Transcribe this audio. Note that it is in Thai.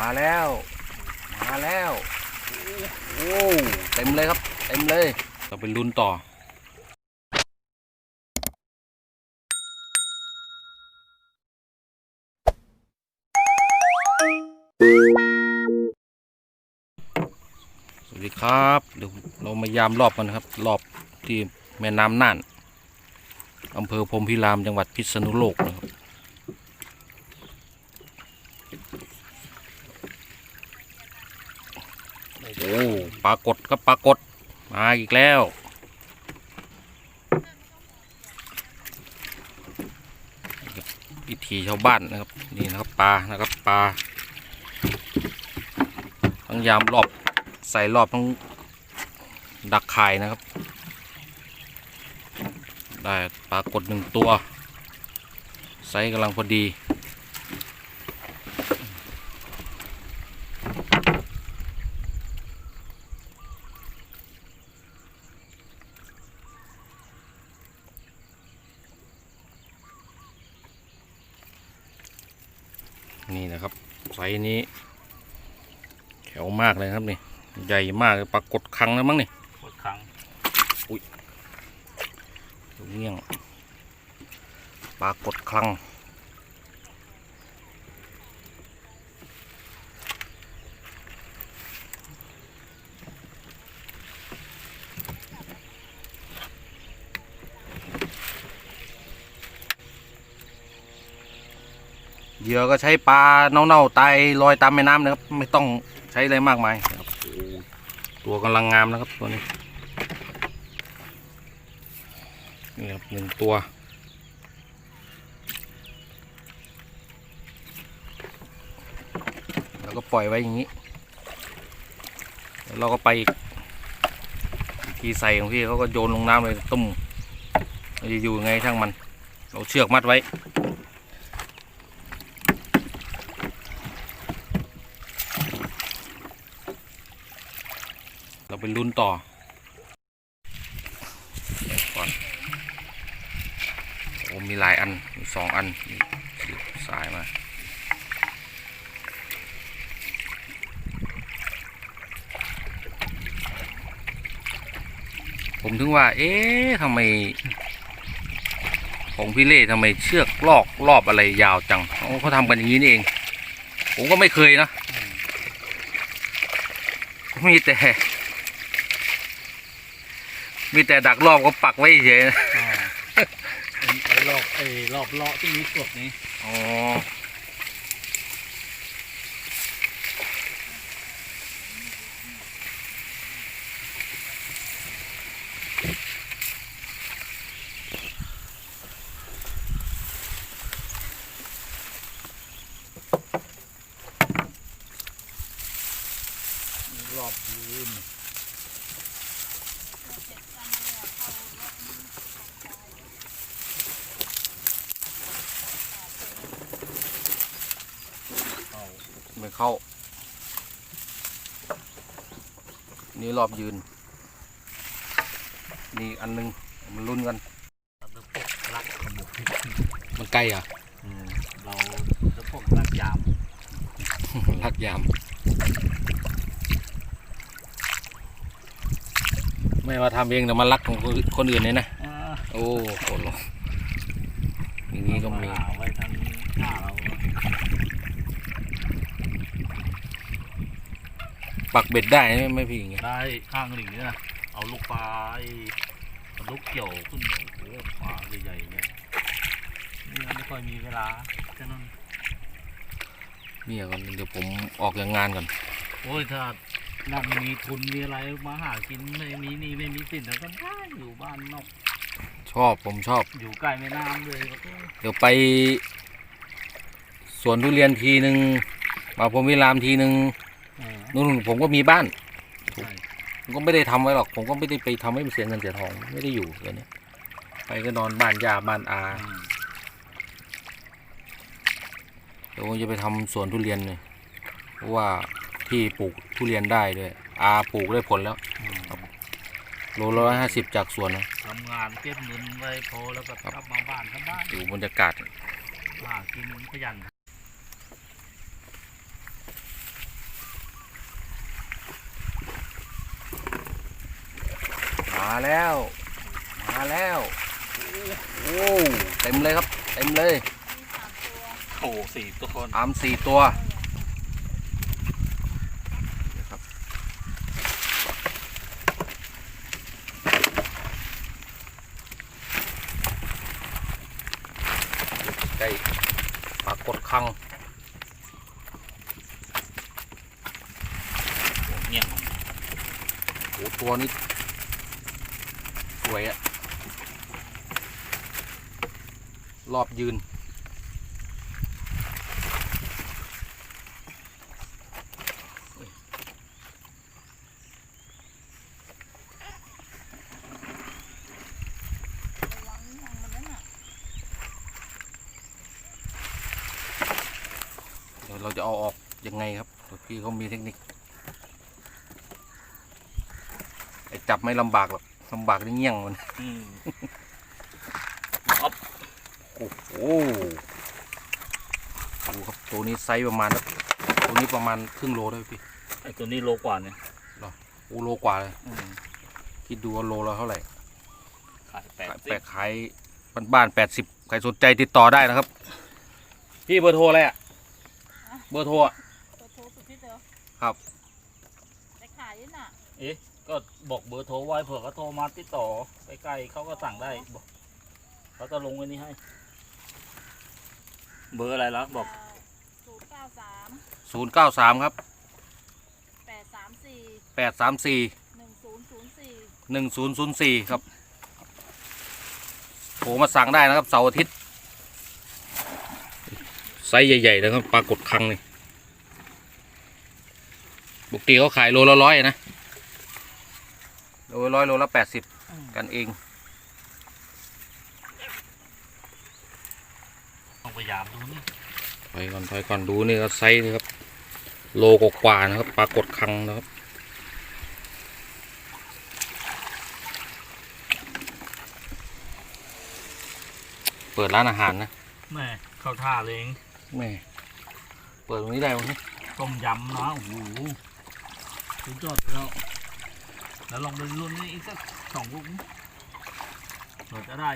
มาแล้ว มาแล้ว โอ้เต็มเลยครับ เต็มเลย เราไปลุ้นต่อ สวัสดีครับเดี๋ยวเรามายามรอบกันนะครับ รอบที่แม่น้ำน่านอำเภอพรมพิรามจังหวัดพิษณุโลกนะครับ โอ้ปรากฏก็ปรากฏมาอีกแล้ว พิธีชาวบ้านนะครับนี่นะครับปลานะครับปลาทั้งยามรอบใส่รอบทั้งดักไข่นะครับ ได้ปลากดหนึ่งตัว ไซส์กำลังพอดี นี่นะครับไซส์นี้แข็วมากเลยครับนี่ใหญ่มากเลยปรากฏครั้งแล้วมั้งนี่หมดครั้งเงี้ยงปรากฏครั้ง เหยื่อก็ใช้ปลาเน่าๆตายลอยตามแม่น้ำนะครับ ไม่ต้องใช้อะไรมากมายครับตัวกำลังงามนะครับตัวนี้นี่ครับหนึ่งตัวแล้วก็ปล่อยไว้อย่างนี้แล้วเราก็ไปอีกวิธีใส่ของพี่เขาก็โยนลงน้ำเลยตุ้มจะอยู่ยังไงช่างมัน เราเชือกมัดไว้ เรา ไปลุ้นต่อเดี๋ยวก่อนโอ้มีหลายอัน มีสองอันนี่สืบสายมาผมถึงว่า เอ๊ะทำไม ของพี่เล่ทำไมเชือกลอกรอบอะไรยาวจังโอ้เขาทำกันอย่างนี้นี่เอง ผมก็ไม่เคยนะ มีแต่ มีแต่ดักรอบก็ปักไว้เฉยนะอ่าไอ้ไอ้รอบไอ้รอบเลาะที่มีกดนี้อ๋อ รอบยืน ไม่เข้า นี่รอบยืน นี่อีกอันนึง มันรุ่นกันเราจะพวกรักขมุกมันใกล้อะอืมเราจะพวกรักยามลักยาม ไม่มาทำเองแต่มาลักของคนอื่นเนี่ยนะอ่าโอ้โหลงอย่างนี้ก็มีหาไว้ทางหน้าเราปักเบ็ดได้ไหมไม่พี่อย่างเงี้ยได้ข้างหลิงนี่นะเอาลูกปลาไอ้ลูกเกี่ยวขึ้นโอ้โหปลาใหญ่ๆเนี่ยนี่ไม่ค่อยมีเวลาแค่นั้นเนี่ยก่อนเดี๋ยวผมออกจากงานก่อน โอ้ยถ้า นั่นมีทุนมีอะไรมาหากินไม่มีหนี่ไม่มีสินแล้วก็ได้อยู่บ้านนอกชอบผมชอบ อยู่ใกล้แม่น้ำเลยก็เดี๋ยวไปสวนทุเรียนทีหนึ่งมาพรหมวิรามทีหนึ่งเออนู่นผมก็มีบ้าน ใช่ผมก็ไม่ได้ทำไว้หรอก ผมก็ไม่ได้ไปทำให้มันเสียเงินเสียทอง ไม่ได้อยู่เลยเนี่ยไปก็นอนบ้านยาบ้านอาอืมเดี๋ยวผมจะไปทำสวนทุเรียนเลยเพราะว่า พี่ปลูกทุเรียนได้ด้วยอาปลูกได้ผลแล้วโลละห้าสิบจากสวนนะทำงานเก็บเงินไว้พอแล้วก็กลับมาบ้านกันบ้านอยู่บรรยากาศหากินขยันมาแล้ว มาแล้ว โอ้เต็มเลยครับ เต็มเลยโอ้สี่ตัวคนอามสี่ตัว เงี้ยโอ้ตัวนี้สวยอะรอบยืน เดี๋ยวเราจะเอาออกยังไงครับพี่เขามีเทคนิค ไอ้จับไม่ลำบากหรอกลำบากที่เงี้ยงมันอืมโอ้โหดูครับตัวนี้ไซส์ประมาณตัวนี้ประมาณครึ่งโลได้พี่ไอตัวนี้โลกว่าเนี่ยโอ้โลกว่าเลยอืมคิดดูว่าโลละเท่าไหร่ขายแปดสิแปบดขายบ้านๆแปดสิบใครสนใจติดต่อได้นะครับ พี่เบอร์โทรอะไรอะเบอร์โทรอะตัวโทรสุดที่เจอครับ ไปขายนี่น่ะเอ๊ะ ก็บอกเบอร์โทรไว้เผื่อเขาโทรมาติดต่อใกล้ๆเขาก็สั่งได้บอกเขาจะลงไว้นี่ให้ เบอร์อะไรแล้วบอกศูนย์เก้าสามศูนย์เก้าสามครับแปดสามสี่แปดสามสี่หนึ่งศูนย์ศูนย์สี่หนึ่งศูนย์ศูนย์สี่ครับโทรมาสั่งได้นะครับเสาร์อาทิตย์ไซส์ใหญ่ๆนะครับปลากดคังนี่ปกติเขาขายโลละร้อยนะ โลละร้อยโลละแปดสิบกันเองต้องพยายามดูนี่ถอยก่อนถอยก่อนดูนี่ก็ไซส์นี่ครับ โลกว่าๆนะครับปลากดคังนะครับเปิดร้านอาหารนะแม่เข้าท่าเลยเองแม่เปิดตรงนี้ได้ไหมต้มยำนะโอ้โหสุดยอดเลยแล้ว แล้วลองไปรุ่นนี้อีกสักสองลูกเราจะได้